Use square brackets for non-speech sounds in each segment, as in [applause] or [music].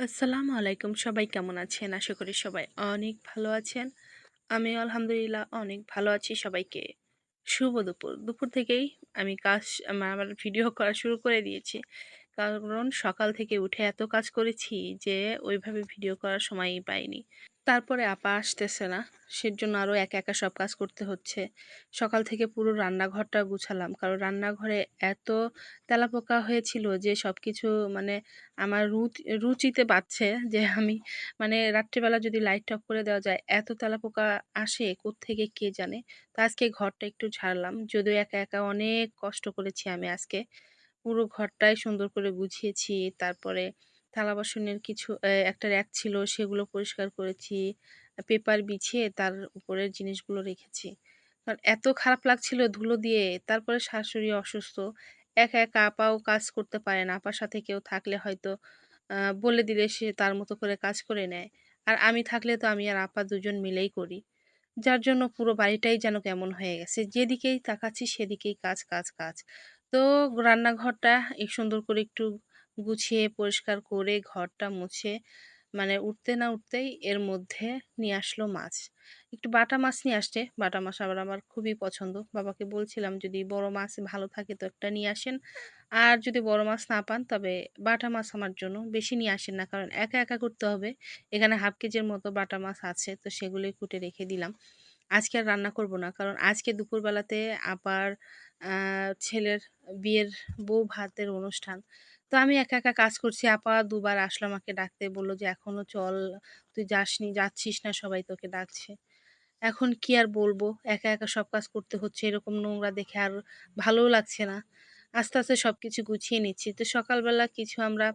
আসসালামু আলাইকুম। সবাই কেমন আছেন? আশা করি সবাই অনেক ভালো আছেন। আমি আলহামদুলিল্লাহ অনেক ভালো আছি সবাইকে। শুভ দুপুর। দুপুর থেকেই আমি কাজ, আমার ভিডিও করা শুরু করে দিয়েছি। কারণ সকাল থেকে উঠে এত কাজ করেছি যে ওইভাবে ভিডিও করার সময়ই পাইনি। তারপরে আপা আসতেছে না, সেজন্য আরও একা একা সব কাজ করতে হচ্ছে। সকাল থেকে পুরো রান্নাঘরটা গুছালাম, কারণ রান্নাঘরে এত তেলাপোকা হয়েছিল যে সব কিছু মানে আমার রুচি, রুচিতে বাড়ছে যে আমি মানে রাত্রিবেলা যদি লাইট অফ করে দেওয়া যায়, এত তেলাপোকা আসে থেকে কে জানে? তো আজকে ঘরটা একটু ঝাড়লাম, যদিও একা একা অনেক কষ্ট করেছি আমি আজকে। পুরো ঘরটাই সুন্দর করে গুছিয়েছি। তারপরে থালা বাসনের কিছু একটা র্যাক ছিল, সেগুলো পরিষ্কার করেছি পেপার বিছিয়ে তার উপরের জিনিসগুলো রেখেছি। কারণ এত খারাপ লাগছিল ধুলো দিয়ে, তারপরে শাশুড়ি অসুস্থ, একা একা আপাও কাজ করতে পারে না, আপার সাথে কেউ থাকলে হয়তো বলে দিলে সে তার মতো করে কাজ করে নেয়। আর আমি থাকলে তো আমি আর আপা দুজন মিলেই করি। যার জন্য পুরো বাড়িটাই যেন কেমন হয়ে গেছে, যেদিকেই তাকাচ্ছি সেদিকেই কাজ কাজ কাজ। তো রান্নাঘরটা সুন্দর করে একটু গুছিয়ে, পরিষ্কার করে ঘরটা মুছে মানে উঠতে না উঠতেই এর মধ্যে নিয়ে আসলো মাছ। একটু বাটা মাছ নিয়ে আসছে। বাটা মাছ আবার আমার খুবই পছন্দ। বাবাকে বলছিলাম, যদি বড় মাছ ভালো থাকে তো একটা নিয়ে আসেন। আর যদি বড় মাছ না পান, তবে বাটা মাছ আমার জন্য বেশি নিয়ে আসেন না। কারণ একা একা করতে হবে। এখানে হাফ কেজির মতো বাটা মাছ আছে, তো সেগুলোই কুটে রেখে দিলাম। আজকে আর রান্না করব না। কারণ আজকে দুপুরবেলাতে আবার ছেলের বিয়ের বউ ভাতের অনুষ্ঠান। তো আমি একা একা কাজ করছি। আপা দুবার আসলো আমাকে ডাকতে। বলল যে এখনও চল, তুই যাসনি, যাচ্ছিস না, সবাই তোকে ডাকছে। এখন কি আর বলব? একা একা সব কাজ করতে হচ্ছে। এরকম নোংরা দেখে আর ভালোও লাগছে না। আস্তে আস্তে সব কিছু গুছিয়ে নিচ্ছি। তো সকালবেলা কিছু আমরা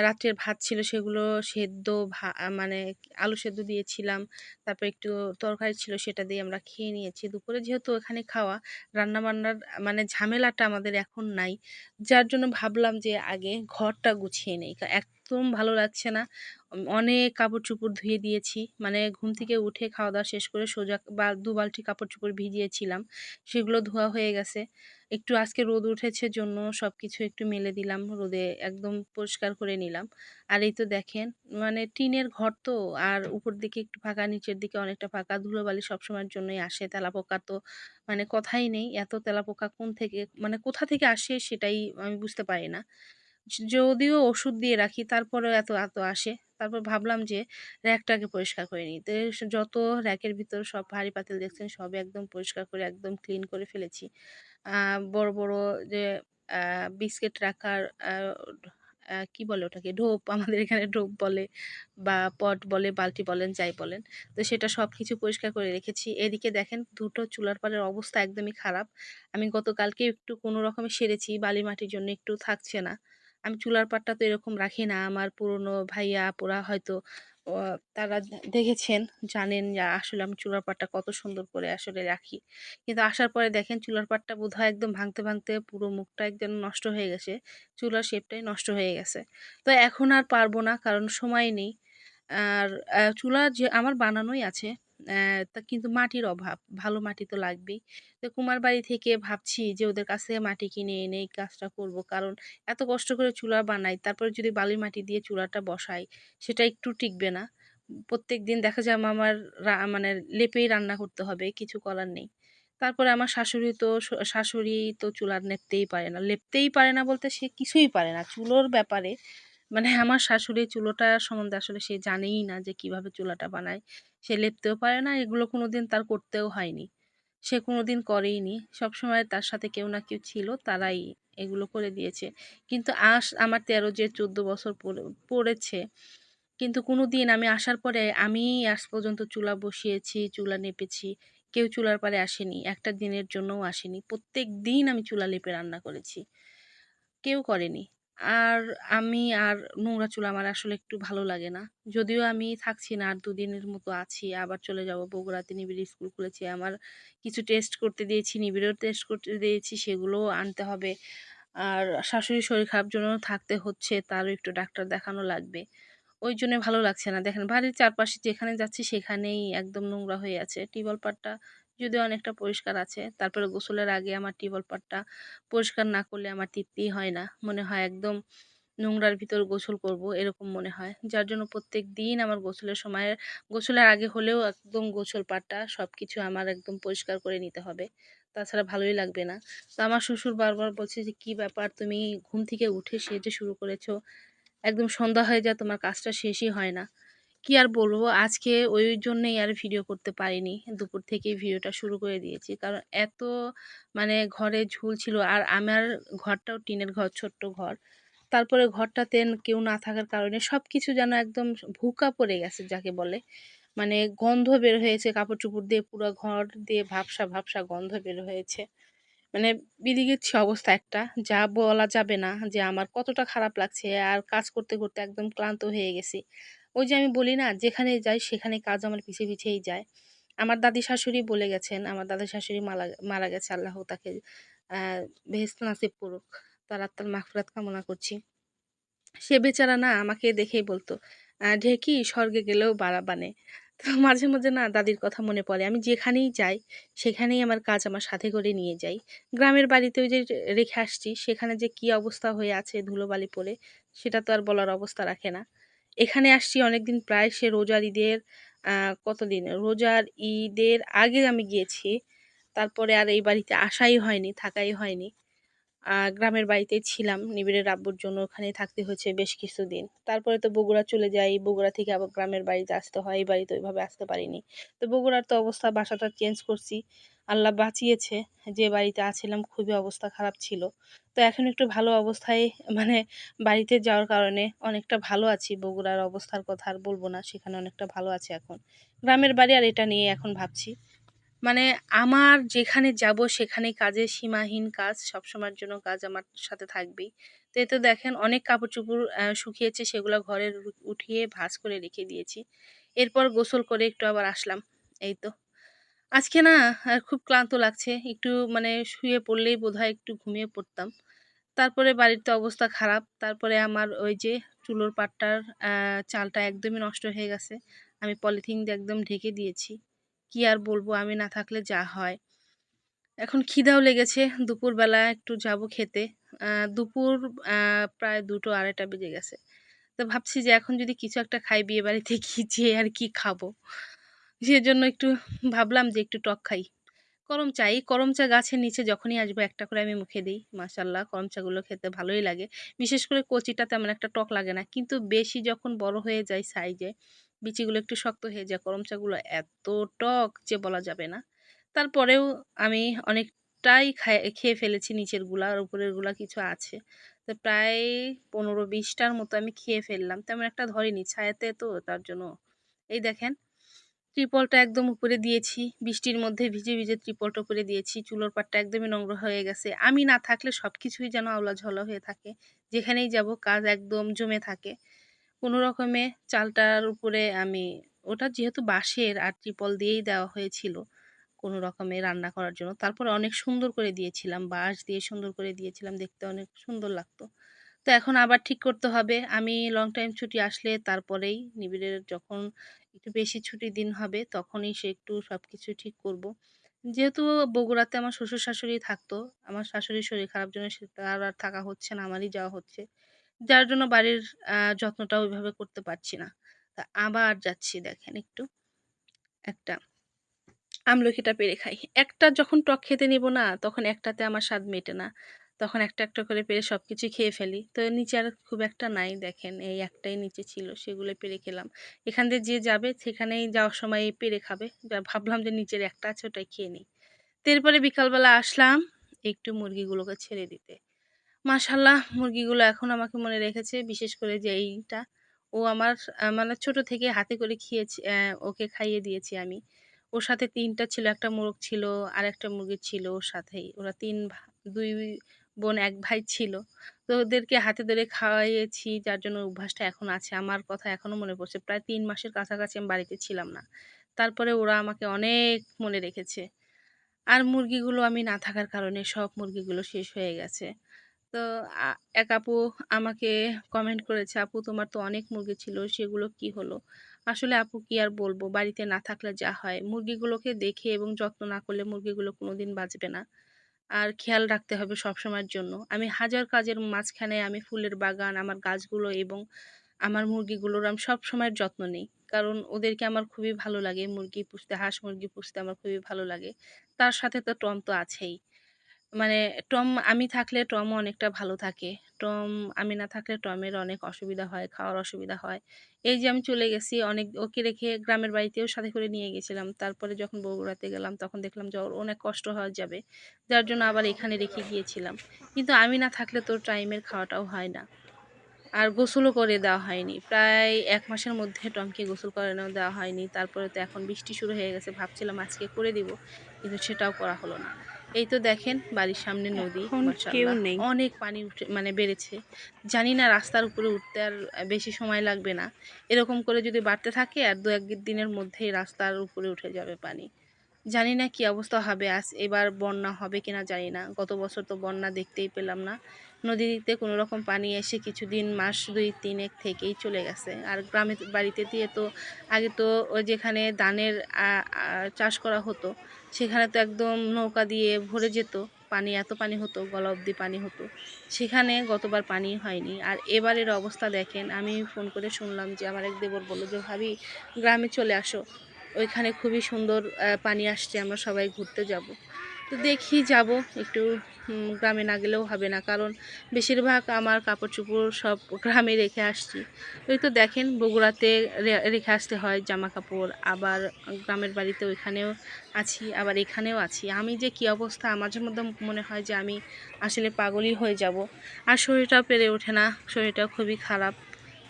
রাত্রের ভাত ছিল সেগুলো সেদ্ধ ভা মানে আলু সেদ্ধ দিয়েছিলাম। তারপর একটু তরকারি ছিল সেটা দিয়ে আমরা খেয়ে নিয়েছি। দুপুরে যেহেতু এখানে খাওয়া, রান্নাবান্নার মানে ঝামেলাটা আমাদের এখন নাই। যার জন্য ভাবলাম যে আগে ঘরটা গুছিয়ে নেই। একদম ভালো লাগছে না। অনেক কাপড় চোপড় ধুয়ে দিয়েছি। মানে ঘুম থেকে উঠে খাওয়া দাওয়া শেষ করে সোজা বা দু বালতি কাপড় চোপড় ভিজিয়েছিলাম। সেগুলো ধোয়া হয়ে গেছে। একটু আজকে রোদ উঠেছে জন্য সব কিছু একটু মেলে দিলাম। রোদে একদম পরিষ্কার করে নিলাম। আর এই তো দেখেন মানে টিনের ঘর তো, আর উপর দিকে একটু ফাঁকা, নিচের দিকে অনেকটা ফাঁকা। ধুলোবালি সবসময়ের জন্যই আসে, তেলাপোকা তো মানে কথাই নেই। এত তেলাপোকা কোন থেকে মানে কোথা থেকে আসে সেটাই আমি বুঝতে পারি না। যদিও ওষুধ দিয়ে রাখি, তারপরেও এত এত আসে। তারপর ভাবলাম যে র্যাকটাকে পরিষ্কার করে নিই। তো যত র্যাকের ভিতর সব ভারী পাতিল দেখছেন সব একদম পরিষ্কার করে, একদম ক্লিন করে ফেলেছি। বড় বড় যে বিস্কিট রাখার কি বলে ওটাকে, ঢোপ, [laughs] আমাদের এখানে ঢোপ বলে বা পট বলে, বালতি বলেন, যাই বলেন। তো সেটা সব কিছু পরিষ্কার করে রেখেছি। এদিকে দেখেন, দুটো চুলার পালের অবস্থা একদমই খারাপ। আমি গতকালকে একটু কোনো রকমে সেরেছি বালি মাটির জন্য একটু থাকছে না। আমি চুলার পাটটা তো এরকম রাখি না। আমার পুরনো ভাইয়া, আপুরা হয়তো তারা দেখেছেন, জানেন যে আসলে আমি চুলার পাটটা কত সুন্দর করে আসলে রাখি। কিন্তু আসার পরে দেখেন চুলার পাটটা বোধহয় একদম ভাঙতে ভাঙতে পুরো মুখটা একদম নষ্ট হয়ে গেছে। চুলার শেপটাই নষ্ট হয়ে গেছে। তো এখন আর পারব না, কারণ সময় নেই। আর চুলা যে আমার বানানোই আছে তা কিন্তু মাটির অভাব। ভালো মাটি তো লাগবেই। তো কুমার বাড়ি থেকে ভাবছি যে, ওদের কাছে মাটি কিনে এনে এই কাজটা করব। কারণ এত কষ্ট করে চুলা বানাই, তারপরে যদি বালি মাটি দিয়ে চুলাটা বসাই, সেটা একটু টিকবে না। প্রত্যেক দিন দেখা যায় আমার মানে লেপেই রান্না করতে হবে, কিছু করার নেই। তারপরে আমার শাশুড়ি তো শাশুড়ি তো চুলার নেপতেই পারে না। লেপতেই পারে না বলতে সে কিছুই পারে না। চুলোর ব্যাপারে মানে আমার শাশুড়ি চুলোটা সম্বন্ধে আসলে সে জানেই না যে, কীভাবে চুলাটা বানায়। সে লেপতেও পারে না, এগুলো কোনো দিন তার করতেও হয়নি। সে কোনো দিন করেই নি সবসময় তার সাথে কেউ না কেউ ছিল, তারাই এগুলো করে দিয়েছে। কিন্তু আস, আমার তেরো যে চোদ্দ বছর পড়েছে, কিন্তু কোনো দিন আমি আসার পরে আমি আজ পর্যন্ত চুলা বসিয়েছি, চুলা নেপেছি, কেউ চুলার পারে আসেনি, একটা দিনের জন্যও আসেনি। প্রত্যেক দিন আমি চুলা লেপে রান্না করেছি। কেউ করেনি। আর আমি আর নোংরা চুল আমার আসলে একটু ভালো লাগে না। যদিও আমি থাকছি না আর দুদিনের মতো আছি, আবার চলে যাব বগুড়াতে। নিবিড় স্কুল খুলেছে, আমার কিছু টেস্ট করতে দিয়েছি, নিবিড়েও টেস্ট করতে দিয়েছি, সেগুলোও আনতে হবে। আর শাশুড়ি শরীর খারাপ জন্য থাকতে হচ্ছে, তারও একটু ডাক্তার দেখানো লাগবে। ওই জন্য ভালো লাগছে না। দেখেন, বাড়ির চারপাশে যেখানে যাচ্ছি, সেখানেই একদম নোংরা হয়ে আছে। টিউবওয়েল পাটটা যদিও অনেকটা পরিষ্কার আছে, তারপরে গোসলের আগে আমার টিউবওয়েল পাটটা পরিষ্কার না করলে আমার তৃপ্তি হয় না। মনে হয় একদম নোংরার ভিতর গোসল করব, এরকম মনে হয়। যার জন্য প্রত্যেক দিন আমার গোসলের সময়, গোসলের আগে হলেও একদম গোসল পাটটা সব কিছু আমার একদম পরিষ্কার করে নিতে হবে। তাছাড়া ভালোই লাগবে না। তো আমার শ্বশুর বারবার বলছে যে, কী ব্যাপার? তুমি ঘুম থেকে উঠে সেজে শুরু করেছ। একদম সন্ধ্যা হয়ে যায়, তোমার কাজটা শেষই হয় না। কি আর বলব? আজকে ওই জন্যেই আর ভিডিও করতে পারিনি। দুপুর থেকেই ভিডিওটা শুরু করে দিয়েছি। কারণ এত মানে ঘরে ঝুল ছিল। আর আমার ঘরটাও টিনের ঘর, ছোট্ট ঘর। তারপরে ঘরটাতে কেউ না থাকার কারণে সব কিছু যেন একদম ভুকা পড়ে গেছে, যাকে বলে। মানে গন্ধ বের হয়েছে কাপড় চুপড় দিয়ে পুরো ঘর দিয়ে ভাবসা ভাবসা গন্ধ বের হয়েছে। মানে বিদিকিচ্ছি অবস্থা একটা। যা বলা যাবে না যে আমার কতটা খারাপ লাগছে। আর কাজ করতে করতে একদম ক্লান্ত হয়ে গেছি। ওই যে আমি বলি না, যেখানে যাই সেখানে কাজ আমার পিছে পিছেই যায়। আমার দাদি শাশুড়ি বলে গেছেন, আমার দাদি শাশুড়ি মারা মারা গেছে, আল্লাহ তাকে বেহেস্ত নাসিব করুক, তার আত্মার মাফরাত কামনা করছি। সে বেচারা না আমাকে দেখেই বলতো ঢেকি স্বর্গে গেলেও বাড়া বানে তো মাঝে মাঝে না দাদির কথা মনে পড়ে, আমি যেখানেই যাই সেখানেই আমার কাজ আমার সাথে করে নিয়ে যাই। গ্রামের বাড়িতে ওই যে রেখে আসছি, সেখানে যে কি অবস্থা হয়ে আছে ধুলোবালি পরে সেটা তো আর বলার অবস্থা রাখে না। এখানে আসছি অনেকদিন প্রায়, সে রোজার ঈদের কতদিন? রোজার ঈদের আগে আমি গিয়েছি। তারপরে আর এই বাড়িতে আসাই হয়নি, থাকাই হয়নি। গ্রামের বাড়িতেই ছিলাম। নিবিড়ের আব্বুর জন্য ওখানেই থাকতে হয়েছে বেশ কিছুদিন। তারপরে তো বগুড়া চলে যাই। বগুড়া থেকে আবার গ্রামের বাড়িতে আসতে হয়। এই বাড়িতে ওইভাবে আসতে পারিনি। তো বগুড়ার তো অবস্থা বাসাটা চেঞ্জ করছি। আল্লাহ বাঁচিয়েছে যে বাড়িতে আছিলাম, খুবই অবস্থা খারাপ ছিল। তো এখন একটু ভালো অবস্থায় মানে বাড়িতে যাওয়ার কারণে অনেকটা ভালো আছি। বগুড়ার অবস্থার কথা আর বলব না, সেখানে অনেকটা ভালো আছে এখন। গ্রামের বাড়ি আর এটা নিয়ে এখন ভাবছি। মানে আমার যেখানে যাব সেখানে কাজের সীমাহীন কাজ, সবসময়ের জন্য কাজ আমার সাথে থাকবেই। তো এতে দেখেন অনেক কাপড় চুপড় শুকিয়েছে সেগুলো ঘরে উঠিয়ে ভাঁজ করে রেখে দিয়েছি। এরপর গোসল করে একটু আবার আসলাম, এই তো। আজকে না খুব ক্লান্ত লাগছে, একটু মানে শুয়ে পড়লেই বোধহয় একটু ঘুমিয়ে পড়তাম। তারপরে বাড়ির তো অবস্থা খারাপ, তারপরে আমার ওই যে চুলোর পাটটার চালটা একদমই নষ্ট হয়ে গেছে, আমি পলিথিন দিয়ে একদম ঢেকে দিয়েছি। কি আর বলব? আমি না থাকলে যা হয়। এখন খিদাও লেগেছে। দুপুরবেলা একটু যাব খেতে। দুপুর প্রায় দুটো আড়াইটা বেজে গেছে। তো ভাবছি যে এখন যদি কিছু একটা খাই বিয়ে বাড়িতে [laughs] কি যেয়ে আর কি খাব। সেজন্য একটু ভাবলাম যে একটু টক খাই। করম চা, এই করম চা গাছের নিচে যখনই আসব একটা করে আমি মুখে দিই মাসাল্লাহ করম চাগুলো খেতে ভালোই লাগে। বিশেষ করে কচিটা তেমন একটা টক লাগে না। কিন্তু বেশি যখন বড় হয়ে যায় সাইজে বিচিগুলো একটু শক্ত হয়ে যায় করম চাগুলো এত টক যে বলা যাবে না। তারপরেও আমি অনেকটাই খেয়ে ফেলেছি নিচেরগুলা আর উপরেরগুলা কিছু আছে। তো প্রায় পনেরো বিশটার মতো আমি খেয়ে ফেললাম। তেমন একটা ধরিনি ছায়াতে তো, তার জন্য এই দেখেন, ত্রিপলটা একদম উপরে দিয়েছি, বৃষ্টির মধ্যে ভিজে ভিজে ত্রিপলটা উপরে দিয়েছি, চুলোর পাটটা একদমই নোংরা হয়ে গেছে। আমি না থাকলে সব কিছুই যেন আওলা ঝলা হয়ে থাকে, যেখানেই যাব কাজ একদম জমে থাকে। কোনো রকমে চালটার উপরে আমি, ওটা যেহেতু বাঁশের আর ত্রিপল দিয়েই দেওয়া হয়েছিল কোনো রকমে রান্না করার জন্য। তারপরে অনেক সুন্দর করে দিয়েছিলাম, বাঁশ দিয়ে সুন্দর করে দিয়েছিলাম, দেখতে অনেক সুন্দর লাগতো। তো এখন আবার ঠিক করতে হবে। আমি লং টাইম ছুটি আসলে তারপরেই নিবিড়ের যখন একটু বেশি ছুটির দিন হবে তখনই সে একটু সব কিছু ঠিক করব। যেহেতু বগুড়াতে আমার শ্বশুর শাশুড়ি থাকতো, আমার শাশুড়ির শরীর খারাপ জন্য সে তার আর থাকা হচ্ছে না, আমারই যাওয়া হচ্ছে। যার জন্য বাড়ির যত্নটা ওইভাবে করতে পারছি না। তা আবার যাচ্ছি দেখেন একটু। একটা আমলকিটা পেরে খাই। একটা যখন টক খেতে নিব না, তখন একটাতে আমার স্বাদ মেটে না। তখন একটা একটা করে পেরে সব কিছু খেয়ে ফেলি। তো নিচে আর খুব একটা নাই দেখেন, এই একটাই নিচে ছিল, সেগুলো পেরে খেলাম। এখান দিয়ে যে যাবে, সেখানেই যাওয়ার সময় পেরে খাবে। যা ভাবলাম যে নিচের একটা আছে ওটাই খেয়ে নিই। তো এরপরে বিকালবেলা আসলাম, একটু মুরগিগুলোকে ছেড়ে দিতে। মাশাল্লাহ, মুরগিগুলো এখন আমাকে মনে রেখেছে, বিশেষ করে যে এইটা। ও আমার মানে ছোট থেকে হাতে করে খেয়েছি ওকে খাইয়ে দিয়েছি আমি। ওর সাথে তিনটা ছিল, একটা মোরগ ছিল আর একটা মুরগি ছিল ওর সাথেই। ওরা তিন দুই বোন, এক ভাই ছিল। তো ওদেরকে হাতে ধরে খাওয়াইয়েছি, যার জন্য অভ্যাসটা এখন আছে। আমার কথা এখনও মনে পড়ছে। প্রায় তিন মাসের কাছাকাছি আমি বাড়িতে ছিলাম না। তারপরে ওরা আমাকে অনেক মনে রেখেছে। আর মুরগিগুলো আমি না থাকার কারণে সব মুরগিগুলো শেষ হয়ে গেছে। তো এক আপু আমাকে কমেন্ট করেছে, আপু, তোমার তো অনেক মুরগি ছিল, সেগুলো কি হলো? আসলে আপু কি আর বলব, বাড়িতে না থাকলে যা হয়। মুরগিগুলোকে দেখে এবং যত্ন না করলে মুরগিগুলো কোনো দিন বাঁচবে না। আর খেয়াল রাখতে হবে সবসময়ের জন্য। আমি হাজার কাজের মাঝখানে আমি ফুলের বাগান, আমার গাছগুলো এবং আমার মুরগিগুলোর আমি সব সময়ের যত্ন নিই। কারণ ওদেরকে আমার খুবই ভালো লাগে। মুরগি পুষতে, হাঁস মুরগি পুষতে আমার খুবই ভালো লাগে। তার সাথে তো টম তো আছেই। মানে টম, আমি থাকলে টমও অনেকটা ভালো থাকে। টম, আমি না থাকলে টমের অনেক অসুবিধা হয়, খাওয়ার অসুবিধা হয়। এই যে আমি চলে গেছি, অনেক ওকে রেখে গ্রামের বাড়িতেও সাথে করে নিয়ে গেছিলাম। তারপরে যখন বগুড়াতে গেলাম, তখন দেখলাম যে ওর অনেক কষ্ট হওয়া যাবে। যার জন্য আবার এখানে রেখে গিয়েছিলাম। কিন্তু আমি না থাকলে তো টাইমের খাওয়াটাও হয় না। আর গোসলও করে দেওয়া হয়নি। প্রায় এক মাসের মধ্যে টমকে গোসল করানো দেওয়া হয়নি। তারপরে তো এখন বৃষ্টি শুরু হয়ে গেছে। ভাবছিলাম আজকে করে দিব, কিন্তু সেটাও করা হলো না। এই তো দেখেন বাড়ির সামনে নদী কেউ নেই। অনেক পানি উঠে মানে বেড়েছে। জানি না রাস্তার উপরে উঠতে আর বেশি সময় লাগবে না। এরকম করে যদি বাড়তে থাকে আর দু এক দিনের মধ্যেই রাস্তার উপরে উঠে যাবে পানি। জানি না কি অবস্থা হবে আজ এবার বন্যা হবে কিনা জানি না। গত বছর তো বন্যা দেখতেই পেলাম না। নদীতে কোনো রকম পানি এসে কিছুদিন, মাস দুই, তিনেক থেকেই চলে গেছে। আর গ্রামের বাড়িতে দিয়ে তো, আগে তো যেখানে ধানের চাষ করা হতো, সেখানে তো একদম নৌকা দিয়ে ভরে যেত। পানি, এত পানি হতো, গলা অবধি পানি হতো। সেখানে গতবার পানি হয়নি। আর এবারের অবস্থা দেখেন, আমি ফোন করে শুনলাম যে আমার এক দেবর বলল যে, ভাবি, গ্রামে চলে আসো। ওইখানে খুবই সুন্দর পানি আসছে, আমরা সবাই ঘুরতে যাব। তো দেখি যাব একটু গ্রামে না গেলেও হবে না। কারণ বেশিরভাগ আমার কাপড় চোপড় সব গ্রামে রেখে আসছি। ওই তো দেখেন বগুড়াতে রেখে আসতে হয় জামা কাপড় আবার গ্রামের বাড়িতে ওইখানেও আছি, আবার এখানেও আছি। আমি যে কি অবস্থা মাঝে মধ্যে মনে হয় যে আমি আসলে পাগলই হয়ে যাব। আর শরীরটাও পেরে ওঠে না শরীরটা খুবই খারাপ।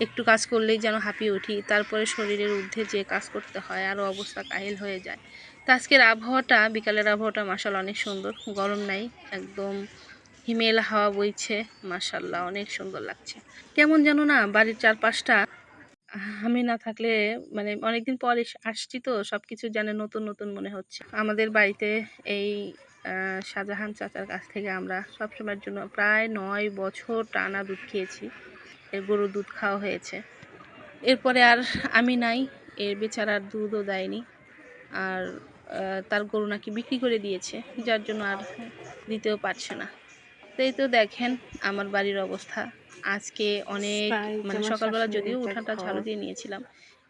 একটু কাজ করলেই যেন হাঁপিয়ে উঠি, তারপরে শরীরের ঊর্ধ্বে যে কাজ করতে হয়, আরও অবস্থা কাহিল হয়ে যায়। তো আজকের আবহাওয়াটা, বিকালের আবহাওয়াটা মাসাল অনেক সুন্দর। গরম নাই, একদম হিমেল হাওয়া বইছে মাসাল্লাহ অনেক সুন্দর লাগছে। কেমন যেন না, বাড়ির চারপাশটা, আমি না থাকলে মানে অনেকদিন পর আসছি তো সব কিছু জানে নতুন নতুন মনে হচ্ছে। আমাদের বাড়িতে এই শাহজাহান চাচার কাছ থেকে আমরা সবসময়ের জন্য প্রায় নয় বছর টানা দুধ খেয়েছি। এর গরুর দুধ খাওয়া হয়েছে। এরপরে আর আমি নাই, এর বেচারার দুধও দেয়নি। আর তার গরু নাকি বিক্রি করে দিয়েছে যার জন্য আর দিতেও পারছে না। তো এই তো দেখেন আমার বাড়ির অবস্থা। আজকে অনেক মানে সকালবেলা যদিও উঠানটা ঝাড়ু দিয়ে নিয়েছিলাম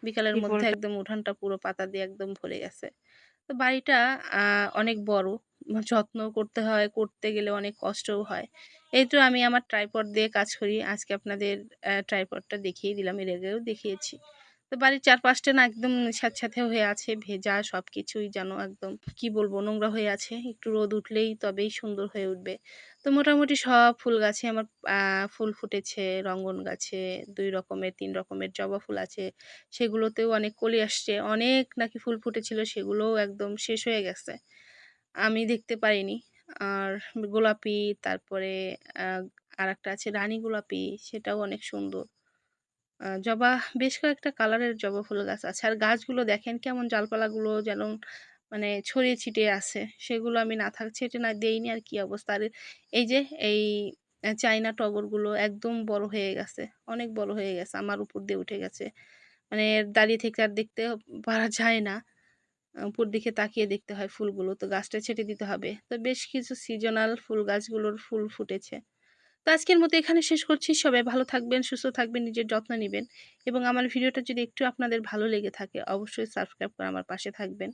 বিকালের মধ্যে একদম উঠানটা পুরো পাতা দিয়ে একদম ভরে গেছে। তো বাড়িটা আহ, অনেক বড় যত্ন করতে হয় করতে গেলে অনেক কষ্টও হয়। এই তো আমি আমার ট্রাইপড দিয়ে কাজ করি। আজকে আপনাদের ট্রাইপডটা দেখিয়ে দিলাম এর আগেও দেখিয়েছি। তো বাড়ির চারপাশটা না একদম স্যাঁতস্যাঁতে হয়ে আছে, ভেজা সব কিছুই যেন একদম কি বলব, নোংরা হয়ে আছে। একটু রোদ উঠলেই তবেই সুন্দর হয়ে উঠবে। তো মোটামুটি সব ফুল গাছে আমার ফুল ফুটেছে, রঙ্গন গাছে, দুই রকমের, তিন রকমের জবা ফুল আছে। সেগুলোতেও অনেক কলি আসছে। অনেক নাকি ফুল ফুটেছিল, সেগুলোও একদম শেষ হয়ে গেছে। আমি দেখতে পারিনি। আর গোলাপি, তারপরে আর একটা আছে রানী গোলাপি, সেটাও অনেক সুন্দর। জবা, বেশ কয়েকটা কালারের জবা ফুল গাছ আছে। আর গাছগুলো দেখেন কেমন জালপালাগুলো যেন মানে ছড়িয়ে ছিটিয়ে আছে, সেগুলো আমি না থাক ছেটে না দেইনি আর কি অবস্থা। আর এই যে এই চাইনা টগরগুলো একদম বড় হয়ে গেছে, অনেক বড় হয়ে গেছে, আমার উপর দিয়ে উঠে গেছে। মানে দাঁড়িয়ে থেকে আর দেখতে পারা যায় না, উপর দিকে তাকিয়ে দেখতে হয় ফুলগুলো, তো গাছটা ছেটে দিতে হবে। তো বেশ কিছু সিজনাল ফুল গাছগুলোর ফুল ফুটেছে। তো আজকের মতো এখানে শেষ করছি। সবাই ভালো থাকবেন, সুস্থ থাকবেন, নিজের যত্ন নেবেন এবং আমার ভিডিওটা যদি একটু আপনাদের ভালো লেগে থাকে, অবশ্যই সাবস্ক্রাইব করে আমার পাশে থাকবেন।